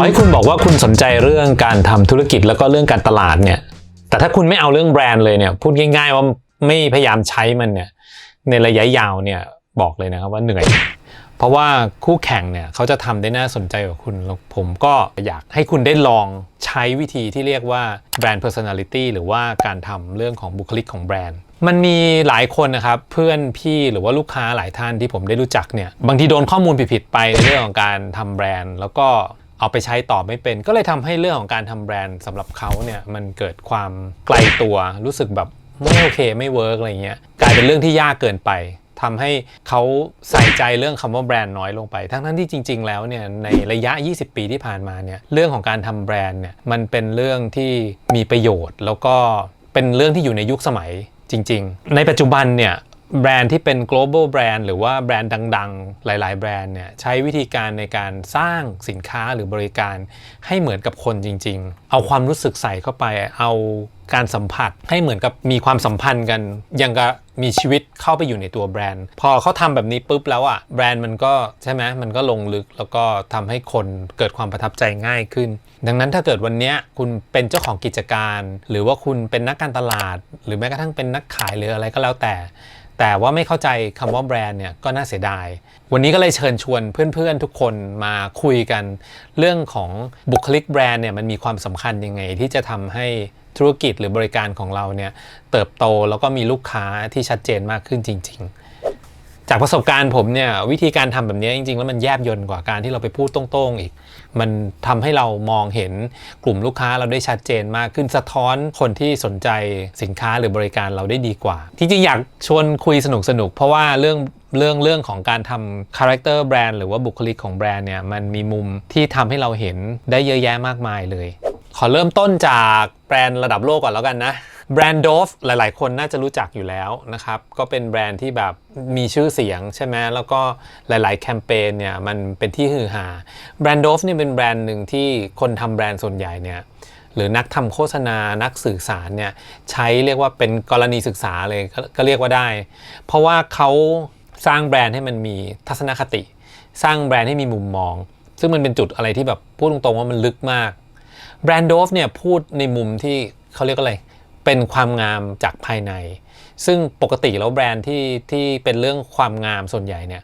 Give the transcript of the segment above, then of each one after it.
อให้คุณบอกว่าคุณสนใจเรื่องการทำธุรกิจแล้วก็เรื่องการตลาดเนี่ย แต่ถ้าคุณไม่เอาเรื่องแบรนด์เลยเนี่ย พูดง่าย ๆ ว่าไม่พยายามใช้มันเนี่ย ในระยะยาวเนี่ยบอกเลยนะครับว่าเหนื่อย เพราะว่าคู่แข่งเนี่ยเขาจะทำได้น่าสนใจกว่าคุณแล้วผมก็อยากให้คุณได้ลองใช้วิธีที่เรียกว่าแบรนด์ personality หรือว่าการทำเรื่องของบุคลิกของแบรนด์มันมีหลายคนนะครับเพื่อนพี่หรือว่าลูกค้าหลายท่านที่ผมได้รู้จักเนี่ยบางทีโดนข้อมูลผิดๆไปในเรื่องของการทำแบรนด์ แล้วก็ เอาไปใช้ต่อไม่เป็น ก็เลยทำให้เรื่องของการทำแบรนด์สำหรับเขาเนี่ยมันเกิดความไกลตัวรู้สึกแบบไม่โอเคไม่เวิร์กอะไรเงี้ยกลายเป็นเรื่องที่ยากเกินไปทำให้เขาใส่ใจเรื่องคำว่าแบรนด์น้อยลงไป ทั้งทั้งที่จริง ๆ แล้วเนี่ยในระยะ 20 ปีที่ผ่านมาเนี่ยเรื่องของการทำแบรนด์เนี่ยมันเป็นเรื่องที่มีประโยชน์ แล้วก็เป็นเรื่องที่อยู่ในยุคสมัยจริง ๆ ในปัจจุบันเนี่ย แบรนด์ที่เป็น global brand หรือว่าแบรนด์ดัง ๆ หลาย ๆ แบรนด์เนี่ยใช้วิธีการในการสร้างสินค้าหรือบริการให้เหมือนกับคนจริง ๆ เอาความรู้สึกใส่เข้าไป เอาการสัมผัสให้เหมือนกับมีความสัมพันธ์กัน ยังกับมีชีวิตเข้าไปอยู่ในตัวแบรนด์ พอเขาทำแบบนี้ปุ๊บแล้วอะ่ะแบรนด์มันก็ใช่ไหมมันก็ลงลึกแล้วก็ทำให้คนเกิดความประทับใจง่ายขึ้น ดังนั้นถ้าเกิดวันนี้คุณเป็นเจ้าของกิจการ หรือว่าคุณเป็นนักการตลาด หรือแม้กระทั่งเป็นนักขายหรืออะไรก็แล้วแต่ แต่ว่าไม่เข้าใจคำว่าแบรนด์เนี่ยก็น่าเสียดาย วันนี้ก็เลยเชิญชวนเพื่อนๆทุกคนมาคุยกัน เรื่องของบุคลิกแบรนด์เนี่ยมันมีความสำคัญยังไง ที่จะทำให้ธุรกิจหรือบริการของเราเนี่ยเติบโตแล้วก็มีลูกค้าที่ชัดเจนมากขึ้นจริง ๆ จากประสบการณ์ผมเนี่ยวิธีการทำแบบนี้จริง ๆ แล้วมันแยบยลกว่าการที่เราไปพูดตรงๆอีก มันทำให้เรามองเห็นกลุ่มลูกค้าเราได้ชัดเจนมากขึ้นสะท้อนคนที่สนใจสินค้าหรือบริการเราได้ดีกว่าจริงๆอยากชวนคุยสนุกๆเพราะว่าเรื่องเรื่องเรื่องของการทำคาแรคเตอร์แบรนด์หรือว่าบุคลิกของแบรนด์เนี่ยมันมีมุมที่ทำให้เราเห็นได้เยอะแยะมากมายเลย ขอเริ่มต้นจากแบรนด์ระดับโลกก่อนแล้วกันนะ แบรนด์โดฟหลาย ๆ คนน่าจะรู้จักอยู่แล้วนะครับ ก็เป็นแบรนด์ที่แบบมีชื่อเสียงใช่ไหมแล้วก็หลาย ๆ แคมเปญเนี่ยมันเป็นที่ฮือฮาแบรนด์โดฟเนี่ยเป็นแบรนด์หนึ่งที่คนทำแบรนด์ส่วนใหญ่เนี่ยหรือนักทำโฆษณานักสื่อสารเนี่ยใช้เรียกว่าเป็นกรณีศึกษาเลยก็ก็เรียกว่าได้ เพราะว่าเขาสร้างแบรนด์ให้มันมีทัศนคติ สร้างแบรนด์ให้มีมุมมอง ซึ่งมันเป็นจุดอะไรที่แบบพูดตรงๆว่ามันลึกมากแบรนด์โดฟเนี่ยพูดในมุมที่เขาเรียกอะไร เป็นความงามจากภายใน ซึ่งปกติแล้วแบรนด์ที่ที่เป็นเรื่องความงามส่วนใหญ่เนี่ย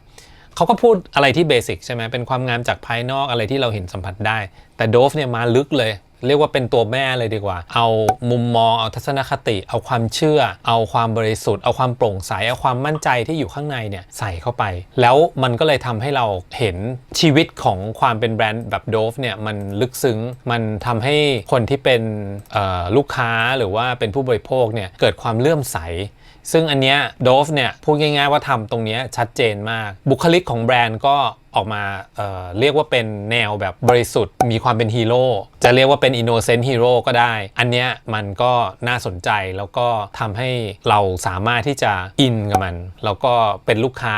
เขาก็พูดอะไรที่เบสิกใช่ไหมเป็นความงามจากภายนอกอะไรที่เราเห็นสัมผัสได้ แต่โดฟเนี่ยมาลึกเลย เรียกว่าเป็นตัวแม่เลยดีกว่า เอามุมมอง เอาทัศนคติ เอาความเชื่อ เอาความบริสุทธิ์ เอาความโปร่งใส เอาความมั่นใจที่อยู่ข้างในเนี่ยใส่เข้าไป แล้วมันก็เลยทำให้เราเห็นชีวิตของความเป็นแบรนด์แบบโดฟเนี่ยมันลึกซึ้ง มันทำให้คนที่เป็นลูกค้าหรือว่าเป็นผู้บริโภคเนี่ยเกิดความเลื่อมใสซึ่งอันเนี้ยโดฟเนี่ยพูดง่ายๆว่าทำตรงเนี้ยชัดเจนมาก บุคลิกของแบรนด์ก็ออกมาเเรียกว่าเป็นแนวแบบบริสุทธิ์มีความเป็นฮีโร่จะเรียกว่าเป็นอินโนเซนต์ฮีโร่ก็ได้ อันเนี้ยมันก็น่าสนใจแล้วก็ทำให้เราสามารถที่จะอินกับมัน แล้วก็เป็นลูกค้า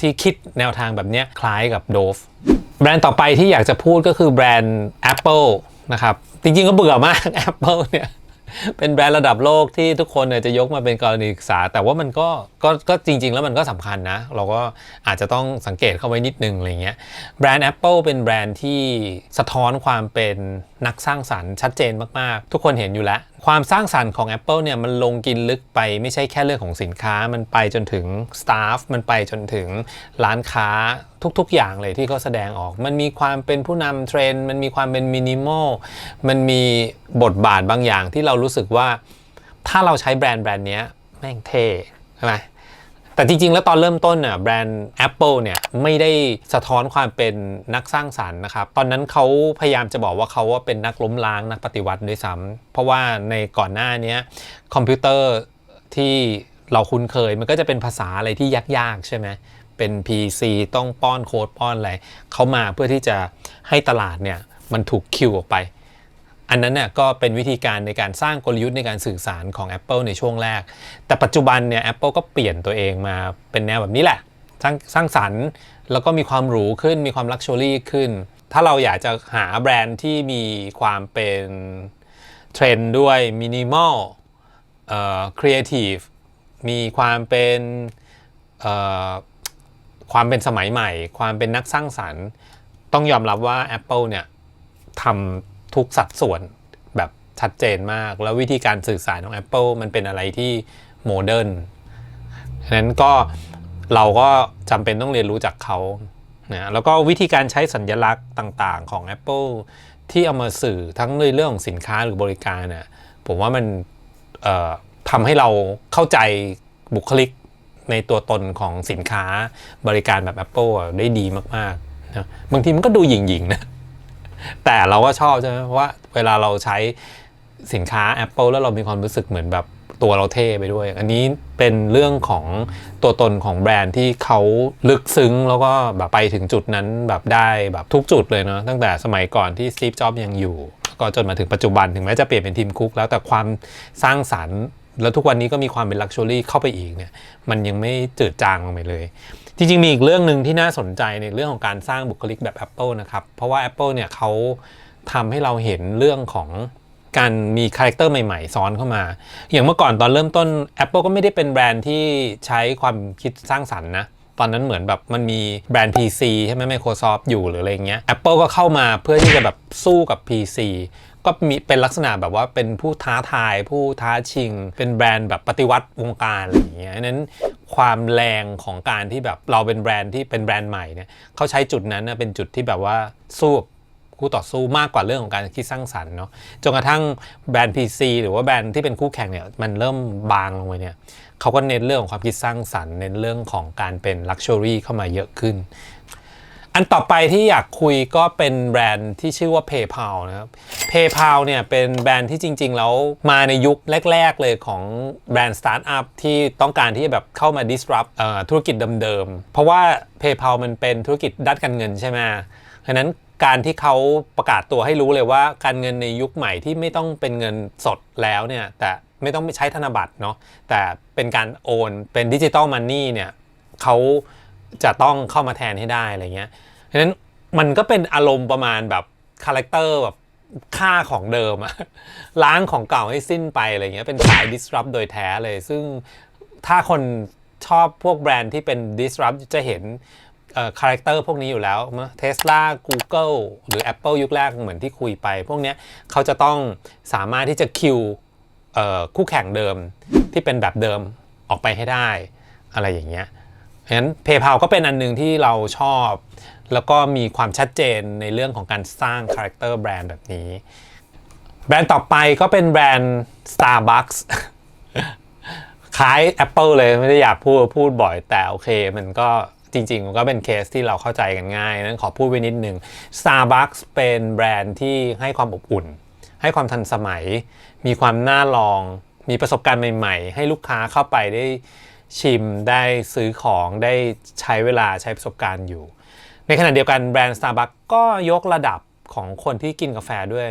ที่คิดแนวทางแบบเนี้ยคล้ายกับโดฟแบรนด์ต่อไปที่อยากจะพูดก็คือแบรนด์ Apple นะครับ จริงๆก็เบื่อมาก Apple เนี่ย เป็นแบรนด์ระดับโลกที่ทุกคนเนี่ยจะยกมาเป็นกรณีศึกษา แต่ว่ามันก็ก็ก็จริง ๆ แล้วมันก็สำคัญนะ เราก็อาจจะต้องสังเกตเข้าไว้นิดนึงอะไรเงี้ยแบรนด์ Apple เป็นแบรนด์ที่สะท้อนความเป็นนักสร้างสรรค์ชัดเจนมากๆ ทุกคนเห็นอยู่แล้วความสร้างสรรค์ของ Apple เนี่ยมันลงกินลึกไปไม่ใช่แค่เรื่องของสินค้า มันไปจนถึงสตาฟมันไปจนถึงร้านค้าทุกๆ อย่างเลยที่เขาแสดงออก มันมีความเป็นผู้นำเทรนด์มันมีความเป็นมินิมอลมันมีบทบาทบางอย่างที่เรารู้สึกว่า ถ้าเราใช้แบรนด์แบรนด์นี้แม่งเท่ใช่ไหม แต่จริง ๆ แล้วตอนเริ่มต้นน่ะแบรนด์ Apple เนี่ยไม่ได้สะท้อนความเป็นนักสร้างสรรค์นะครับ ตอนนั้นเขาพยายามจะบอกว่าเขาว่าเป็นนักล้มล้างนักปฏิวัติด้วยซ้ำเพราะว่าในก่อนหน้านี้คอมพิวเตอร์ที่เราคุ้นเคยมันก็จะเป็นภาษาอะไรที่ยากๆ ใช่ไหมเป็น PC ต้องป้อนโค้ดป้อนอะไรเขามาเพื่อที่จะให้ตลาดเนี่ยมันถูกคิวออกไป อันนั้นเนี่ยก็เป็นวิธีการในการสร้างกลยุทธ์ในการสื่อสารของ Apple ในช่วงแรก แต่ปัจจุบันเนี่ย Apple ก็เปลี่ยนตัวเองมาเป็นแนวแบบนี้แหละ สร้างสร้างสรรค์ แล้วก็มีความหรูขึ้นมีความลักชัวรี่ขึ้น ถ้าเราอยากจะหาแบรนด์ที่มีความเป็นเทรนด์ด้วยมินิมอลเอ่อครีเอทีฟมีความเป็นเอ่อความเป็นสมัยใหม่ ความเป็นนักสร้างสรรค์ ต้องยอมรับว่า Apple เนี่ยทำ ทุกสัดส่วนแบบชัดเจนมาก แล้ววิธีการสื่อสารของ Apple มันเป็นอะไรที่โมเดิร์นฉะนั้นก็เราก็จำเป็นต้องเรียนรู้จากเขานะแล้วก็วิธีการใช้สัญลักษณ์ต่างๆ ของ Apple ที่เอามาสื่อทั้งในเรื่องของสินค้าหรือบริการน่ะผมว่ามันทำให้เราเข้าใจบุคลิกในตัวตนของสินค้าบริการแบบ Apple ได้ดีมากๆนะบางทีมันก็ดูหยิ่งๆนะ แต่เราก็ชอบใช่ไหมเพราะว่าเวลาเราใช้สินค้า Apple แล้วเรามีความรู้สึกเหมือนแบบตัวเราเท่ไปด้วย อันนี้เป็นเรื่องของตัวตนของแบรนด์ที่เขาลึกซึ้งแล้วก็แบบไปถึงจุดนั้นแบบได้แบบทุกจุดเลยเนาะตั้งแต่สมัยก่อนที่สตีฟจ็อบยังอยู่ ก็จนมาถึงปัจจุบันถึงแม้จะเปลี่ยนเป็นทีมคุก แล้วแต่ความสร้างสรรค์ แล้วทุกวันนี้ก็มีความเป็นลักชัวรี่เข้าไปอีกเนี่ยมันยังไม่จืดจางลงไปเลย จริงๆ มีอีกเรื่องหนึ่งที่น่าสนใจในเรื่องของการสร้างบุคลิกแบบ Apple นะครับ เพราะว่า Apple เนี่ยเขาทำให้เราเห็นเรื่องของการมีคาแรคเตอร์ใหม่ๆ ซ้อนเข้ามา อย่างเมื่อก่อนตอนเริ่มต้น Apple ก็ไม่ได้เป็นแบรนด์ที่ใช้ความคิดสร้างสรรค์นะ ตอนนั้นเหมือนแบบมันมีแบรนด์ PC ใช่ไหม Microsoft อยู่หรืออะไรเงี้ย Apple ก็เข้ามาเพื่อที่จะแบบสู้กับ PC ก็มีเป็นลักษณะแบบว่าเป็นผู้ท้าทาย ผู้ท้าชิง เป็นแบรนด์แบบปฏิวัติวงการอะไรอย่างเงี้ยนั้น ความแรงของการที่แบบเราเป็นแบรนด์ที่เป็นแบรนด์ใหม่เนี่ยเขาใช้จุดนั้นนะเป็นจุดที่แบบว่าสู้คู่ต่อสู้มากกว่าเรื่องของการคิดสร้างสรรค์เนาะจนกระทั่งแบรนด์ PC หรือว่าแบรนด์ที่เป็นคู่แข่งเนี่ยมันเริ่มบางลงไปเนี่ยเขาก็เน้นเรื่องของความคิดสร้างสรรค์เน้นเรื่องของการเป็นลักชัวรี่เข้ามาเยอะขึ้น อันต่อไปที่อยากคุยก็เป็นแบรนด์ที่ชื่อว่า PayPal นะครับ PayPal เนี่ยเป็นแบรนด์ที่จริง ๆ แล้วมาในยุคแรก ๆ เลยของแบรนด์สตาร์ทอัพที่ต้องการที่จะแบบเข้ามา disrupt ธุรกิจเดิมๆ เพราะว่า PayPal มันเป็นธุรกิจด้านการเงินใช่ไหมฉะนั้นการที่เขาประกาศตัวให้รู้เลยว่าการเงินในยุคใหม่ที่ไม่ต้องเป็นเงินสดแล้วเนี่ยแต่ไม่ต้องใช้ธนบัตรเนาะแต่เป็นการโอนเป็นดิจิตอลมันนี่เนี่ยเขาจะต้องเข้ามาแทนให้ได้อะไรเงี้ย ฉะนั้นมันก็เป็นอารมณ์ประมาณแบบคาแรคเตอร์แบบค่าของเดิมอะล้างของเก่าให้สิ้นไปอะไรเงี้ยเป็นสาย disrupt โดยแท้เลย ซึ่งถ้าคนชอบพวกแบรนด์ที่เป็น disrupt จะเห็นคาแรคเตอร์พวกนี้อยู่แล้วเทสลา Google หรือ Apple ยุคแรกเหมือนที่คุยไป พวกเนี้ยเขาจะต้องสามารถที่จะคิวคู่แข่งเดิมที่เป็นแบบเดิมออกไปให้ได้ อะไรอย่างเงี้ย เพราะฉะนั้น PayPal ก็เป็นอันหนึงที่เราชอบ แล้วก็มีความชัดเจนในเรื่องของการสร้างคาแรคเตอร์แบรนด์แบบนี้ แบรนด์ต่อไปก็เป็นแบรนด์ Starbucks คล้าย Apple เลยไม่ได้อยากพูดพูดบ่อยแต่โอเค มันก็จริงๆ มันก็เป็นเคสที่เราเข้าใจกันง่าย นั้นขอพูดไว้นิดนึง Starbucks เป็นแบรนด์ที่ให้ความอบอุ่น ให้ความทันสมัย มีความน่าลอง มีประสบการณ์ใหม่ ๆ ให้ลูกค้าเข้าไปได้ ชิมได้ซื้อของได้ใช้เวลาใช้ประสบการณ์อยู่ ในขณะเดียวกันแบรนด์ Starbucks ก็ยกระดับของคนที่กินกาแฟด้วย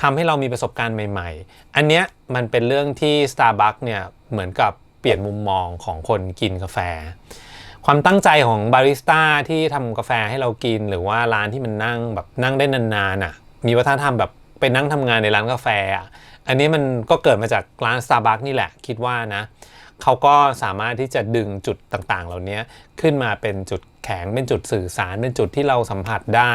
ทำให้เรามีประสบการณ์ใหม่ ๆ อันเนี้ยมันเป็นเรื่องที่ Starbucks เนี่ยเหมือนกับเปลี่ยนมุมมองของคนกินกาแฟ ความตั้งใจของบาริสต้าที่ทำกาแฟให้เรากิน หรือว่าร้านที่มันนั่งแบบนั่งได้นานๆอะมีวัฒนธรรมแบบไปนั่งทำงานในร้านกาแฟอะอันนี้มันก็เกิดมาจากร้าน Starbucks นี่แหละคิดว่านะ เขาก็สามารถที่จะดึงจุดต่างๆ เหล่านี้ขึ้นมาเป็นจุดแข็งเป็นจุดสื่อสารเป็นจุดที่เราสัมผัสได้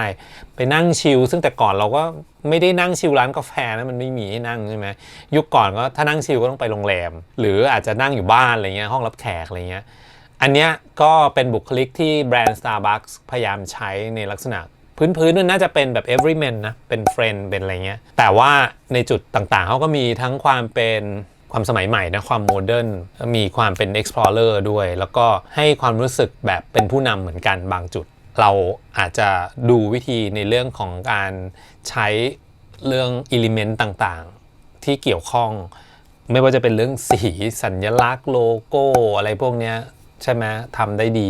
ไปนั่งชิลซึ่งแต่ก่อนเราก็ไม่ได้นั่งชิลร้านกาแฟนะมันไม่มีให้นั่งใช่ไหมยุคก่อนก็ถ้านั่งชิลก็ต้องไปโรงแรม หรืออาจจะนั่งอยู่บ้านอะไรเงี้ยห้องรับแขกอะไรเงี้ยอันเนี้ยก็เป็นบุคลิกที่แบรนด์ Starbucks พยายามใช้ในลักษณะพื้นๆนั่นน่าจะเป็นแบบ everyman นะ เป็นเฟรนด์เป็นอะไรเงี้ย แต่ว่าในจุดต่างๆ เขาก็มีทั้งความเป็น ความสมัยใหม่นะความโมเดิร์นมีความเป็น explorer ด้วย แล้วก็ให้ความรู้สึกแบบเป็นผู้นำเหมือนกันบางจุด เราอาจจะดูวิธีในเรื่องของการใช้เรื่อง element ต่างๆ ที่เกี่ยวข้องไม่ว่าจะเป็นเรื่องสีสัญลักษณ์โลโก้อะไรพวกนี้ใช่ไหมทำได้ดี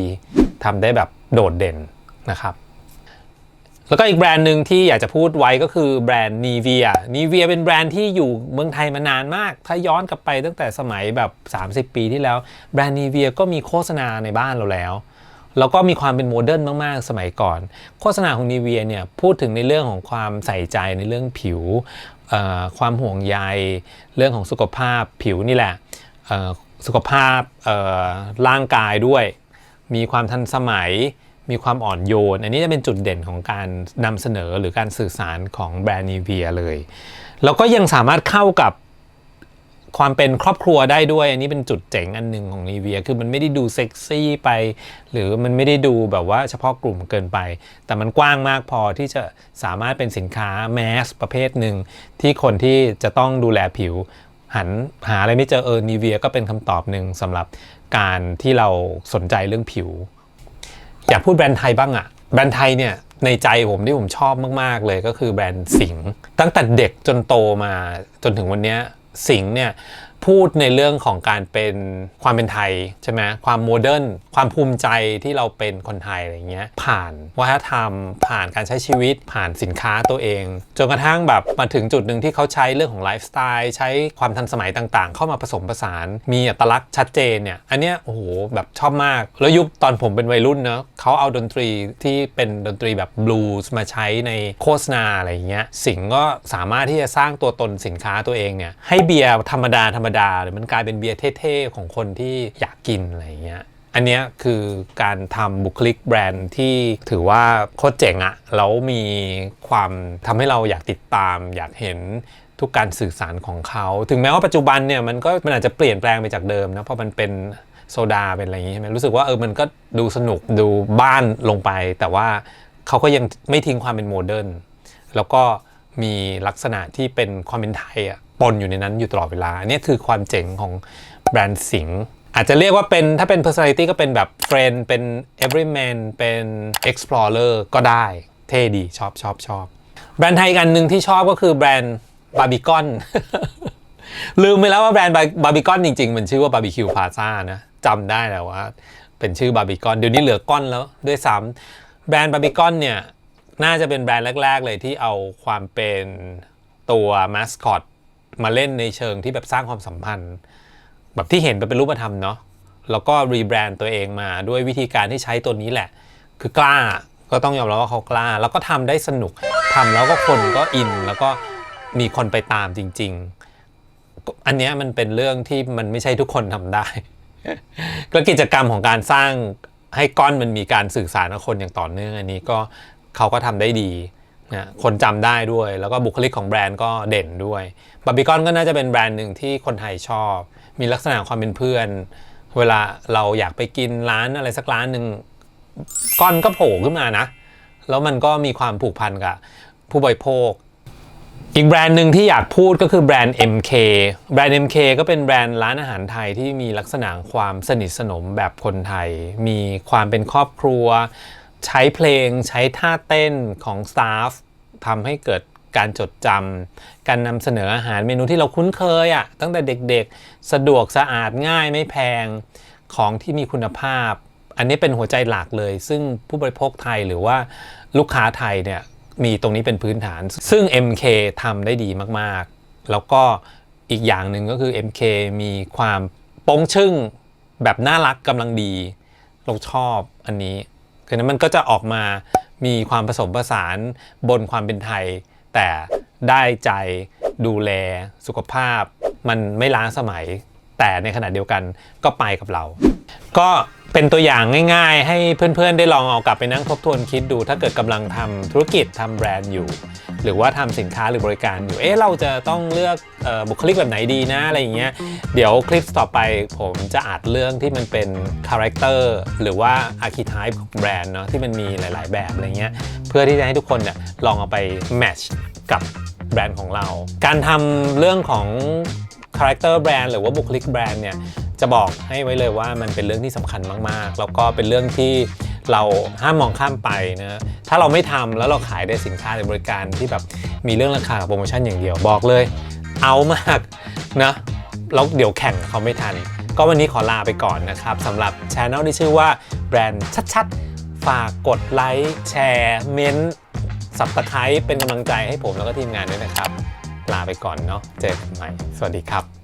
ทำได้แบบโดดเด่นนะครับ แล้วก็อีกแบรนด์หนึ่งที่อยากจะพูดไว้ก็คือแบรนด์ Nivea Nivea เป็นแบรนด์ที่อยู่เมืองไทยมานานมาก ถ้าย้อนกลับไปตั้งแต่สมัยแบบ 30 ปีที่แล้ว แบรนด์ Nivea ก็มีโฆษณาในบ้านเราแล้ว แล้วก็มีความเป็นโมเดิร์นมาก ๆ สมัยก่อน โฆษณาของ Nivea เนี่ยพูดถึงในเรื่องของความใส่ใจในเรื่องผิว ความห่วงใย เรื่องของสุขภาพผิวนี่แหละ สุขภาพร่างกายด้วย มีความทันสมัย มีความอ่อนโยน อันนี้จะเป็นจุดเด่นของการนำเสนอหรือการสื่อสารของแบรนด์ Nivea เลย แล้วก็ยังสามารถเข้ากับความเป็นครอบครัวได้ด้วย อันนี้เป็นจุดเจ๋งอันหนึ่งของ Nivea คือมันไม่ได้ดูเซ็กซี่ไป หรือมันไม่ได้ดูแบบว่าเฉพาะกลุ่มเกินไป แต่มันกว้างมากพอที่จะสามารถเป็นสินค้าแมสประเภทหนึ่ง ที่คนที่จะต้องดูแลผิว หันหาอะไรไม่เจอเออ Nivea ก็เป็นคำตอบหนึ่งสำหรับการที่เราสนใจเรื่องผิว อยากพูดแบรนด์ไทยบ้างอะแบรนด์ไทยเนี่ยในใจผมที่ผมชอบมาก ๆ เลยก็คือแบรนด์สิงห์ตั้งแต่เด็กจนโตมาจนถึงวันนี้สิงห์เนี่ย พูดในเรื่องของการเป็นความเป็นไทยใช่ไหมความโมเดิร์นความภูมิใจที่เราเป็นคนไทยอะไรเงี้ยผ่านวัฒนธรรม ผ่านการใช้ชีวิตผ่านสินค้าตัวเอง จนกระทั่งแบบมาถึงจุดหนึ่งที่เขาใช้เรื่องของไลฟ์สไตล์ใช้ความทันสมัยต่างๆ เข้ามาผสมผสาน มีอัตลักษณ์ชัดเจนเนี่ยอันเนี้ยโอ้โหแบบชอบมาก แล้วยุคตอนผมเป็นวัยรุ่นเนอะเขาเอาดนตรีที่เป็นดนตรีแบบบลูส์มาใช้ในโฆษณาอะไรเงี้ยสิงก็สามารถที่จะสร้างตัวตนสินค้าตัวเองเนี่ยให้เบียร์ธรรมดาธรรมดา หรือมันกลายเป็นเบียร์เท่ๆของคนที่อยากกินอะไรเงี้ยอันนี้คือการทำบุคลิกแบรนด์ที่ถือว่าโคตรเจ๋งอะแล้วมีความทำให้เราอยากติดตาม อยากเห็นทุกการสื่อสารของเขา ถึงแม้ว่าปัจจุบันเนี่ยมันก็มันอาจจะเปลี่ยนแปลงไปจากเดิมนะเพราะมันเป็นโซดาเป็นอะไรอย่างงี้ใช่ไหมรู้สึกว่าเออมันก็ดูสนุกดูบ้านลงไป แต่ว่าเขาก็ยังไม่ทิ้งความเป็นโมเดิร์นแล้วก็ มีลักษณะที่เป็นความเป็นไทยอะปนอยู่ในนั้นอยู่ตลอดเวลาอันนี้คือความเจ๋งของแบรนด์สิงห์อาจจะเรียกว่าเป็นถ้าเป็น personality ก็เป็นแบบ friend เป็น everyman เป็น explorer ก็ได้เท่ดีชอบชอบชอบแบรนด์ไทยอีกอันหนึ่งที่ชอบก็คือแบรนด์บาร์บีคอนลืมไปแล้วว่าแบรนด์บาร์บีคอนจริง ๆ มันชื่อว่าบาร์บีคิวพาซ่านะจำได้แล้วว่า เป็นชื่อบาร์บีคอนเดี๋ยวนี้เหลือก้อนแล้วด้วยซ้ำแบรนด์บาร์บีคอนเนี่ย น่าจะเป็นแบรนด์แรก ๆ เลยที่เอาความเป็นตัวมาสคอตมาเล่นในเชิงที่แบบสร้างความสัมพันธ์ แบบที่เห็นไปเป็นรูปธรรมเนาะแล้วก็รีแบรนด์ตัวเองมาด้วยวิธีการที่ใช้ตัวนี้แหละ คือกล้าก็ต้องยอมรับว่าเขากล้า แล้วก็ทำได้สนุกทำแล้วก็คนก็อิน แล้วก็มีคนไปตามจริง ๆ อันนี้มันเป็นเรื่องที่มันไม่ใช่ทุกคนทำได้ก็กิจกรรมของการสร้างให้ก้อนมันมีการสื่อสารกับคนอย่างต่อเนื่องอันนี้ก็ เขาก็ทำได้ดีนะคนจำได้ด้วย แล้วก็บุคลิกของแบรนด์ก็เด่นด้วยบาร์บีคอนก็น่าจะเป็นแบรนด์หนึ่งที่คนไทยชอบ มีลักษณะความเป็นเพื่อน เวลาเราอยากไปกินร้านอะไรสักร้านหนึ่งก้อนก็โผล่ขึ้นมานะ แล้วมันก็มีความผูกพันกับผู้บริโภค อีกแบรนด์หนึ่งที่อยากพูดก็คือแบรนด์ MK แบรนด์ MK ก็เป็นแบรนด์ร้านอาหารไทยที่มีลักษณะความสนิทสนมแบบคนไทย มีความเป็นครอบครัว ใช้เพลงใช้ท่าเต้นของสตาฟทำให้เกิดการจดจำการนำเสนออาหารเมนูที่เราคุ้นเคยอะ่ะตั้งแต่เด็กๆ สะดวกสะอาดง่ายไม่แพงของที่มีคุณภาพ อันนี้เป็นหัวใจหลักเลย ซึ่งผู้บริโภคไทยหรือว่าลูกค้าไทยเนี่ยมีตรงนี้เป็นพื้นฐาน ซึ่ง MK ทำได้ดีมากๆ แล้วก็อีกอย่างหนึ่งก็คือ MK มีความโป้งชึ่งแบบน่ารักกำลังดี เราชอบอันนี้ คือนั้นมันก็จะออกมามีความผสมผสานบนความเป็นไทย แต่ได้ใจดูแลสุขภาพ มันไม่ล้าสมัย แต่ในขณะเดียวกันก็ไปกับเรา ก็เป็นตัวอย่างง่ายๆ ให้เพื่อนๆ ได้ลองเอากลับไปนั่งทบทวนคิดดู ถ้าเกิดกำลังทำธุรกิจทำแบรนด์อยู่ หรือว่าทำสินค้าหรือบริการอยู่ เอ๊ะเราจะต้องเลือกออบุคลิกแบบไหนดีนะอะไรอย่างเงี้ย เดี๋ยวคลิปต่อไปผมจะอัดเรื่องที่มันเป็นคาแรคเตอร์หรือว่าอาร์คิไทป์ของแบรนด์เนาะที่มันมีหลาย ๆ แบบอะไรเงี้ย เพื่อที่จะให้ทุกคนเนี่ยลองเอาไปแมทช์กับแบรนด์ของเรา การทำเรื่องของคาแรคเตอร์แบรนด์หรือว่าบุคลิกแบรนด์เนี่ยจะบอกให้ไว้เลยว่ามันเป็นเรื่องที่สำคัญมาก ๆ แล้วก็เป็นเรื่องที่ เราห้ามมองข้ามไปนะถ้าเราไม่ทำแล้วเราขายได้สินค้าหรือบริการที่แบบมีเรื่องราคากับโปรโมชั่นอย่างเดียวบอกเลย เอามากนะแล้วเดี๋ยวแข่งเขาไม่ทัน ก็วันนี้ขอลาไปก่อนนะครับสำหรับช anel ที่ชื่อว่าแบรนด์ชัดๆ ฝากกดไลค์แชร์เม้นสับตะไคร้เป็นกำลังใจให้ผมแล้วก็ทีมงานด้วยนะครับ ลาไปก่อนเนาะเจอกันใหม่ สวัสดีครับ